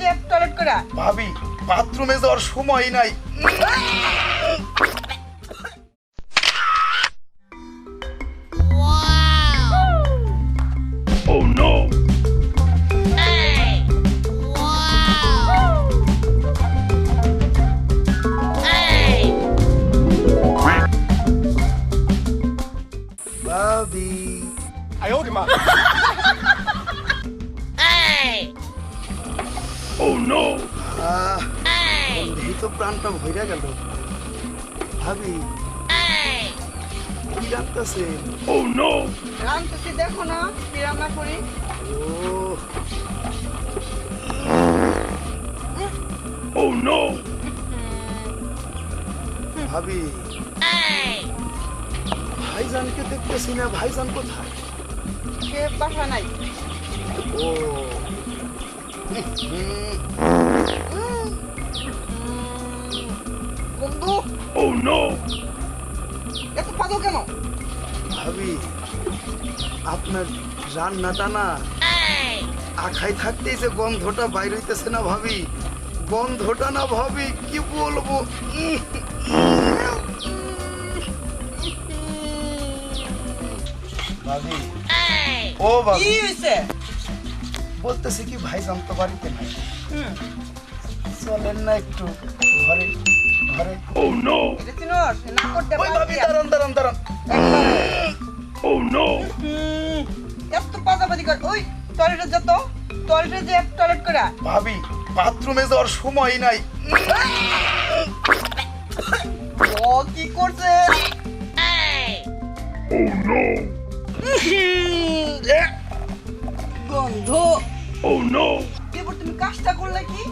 যে টয়লেট করা ভাবি বাথরুমে যাওয়ার সময় নাই Oh no! Bobby. I owed him up. 妈！Oh! আহ বন্ধেই তো প্রাণটা ভইরা গেল। ভাবি কি রাখতেছে Oh no! রান্তেছি দেখো না কি রান্না করি। ও Oh no! ভাবি ভাইজানকে দেখতেছি না ভাইজান কোথায়? কে বাসা নাই। ও। বন্ধু। ও নো এত পাগল কেন? ভাবি আপনার রান্নাটা না আখাই থাকতেই যে গন্ধটা বাইর হইতেছে না ভাবি। গন্ধটা না ভাবি কি বলব? ভাবি ও কি ভাবি বলতেছে কি ভাইজান তো বাড়িতে নাই হুম। চলেন না একটু ঘরে ঘরে। এটা চিনোস না করতে ওই ভাবি দাঁড়ান দাঁড়ান দাঁড়ান। ও নো এত পাজাবাজি কর ওই টয়লেটে যত টয়লেটে যে টয়লেট করে ভাবি বাথরুমে যাওয়ার সময় নাই। ও কি করছে? গন্ধ ও নো এবার তুমি কাজটা করলে কি?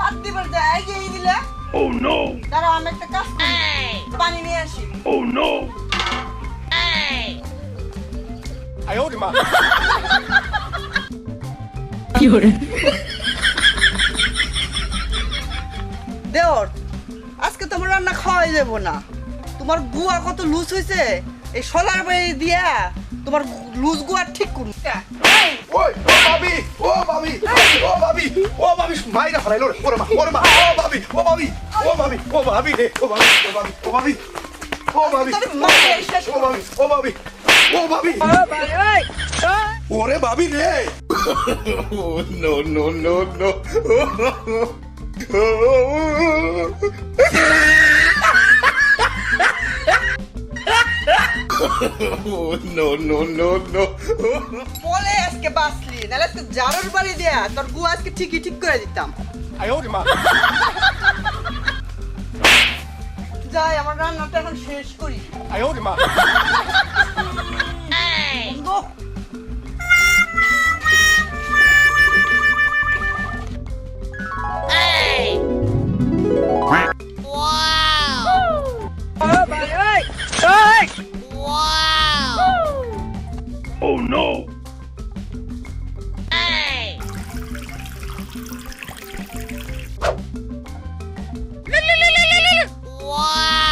পাত দিবার যা এগিয়ে দিলে। oh, ও নো দাঁড়াও আমি একটা কাজ পানি নিয়ে আসি। oh, ও নো আয় ওরে মা। কি ওরে? দেওর আজকে তোমার রান্না খাওয়াই দেবো না। তোমার গুয়া কত লুজ হয়েছে এই সোলার বাড়ি দিয়া তোমার লুজ গুয়া ঠিক করুন ওই ও ভাবি ও ভাবি ও ভাবি ও ভাবি মাইরা ফেলাইলো রে ওরে মা ওরে মা ও ভাবি ও ভাবি ও ভাবি ও ভাবি রে ও ভাবি ও ভাবি ও ভাবি ও ভাবি মায়ের শেষ ও ভাবি ও ভাবি ও ভাবি ওরে ভাবি রে no no no no no no no no বলে আজকে বাসলি নাহলে আজকে জারোর বাড়ি দেয়া তোর গু আজকে ঠিকই ঠিক করে দিতাম। যাই আমার রান্নাটা এখন শেষ করি। আয় মা। no. Hey! Wow!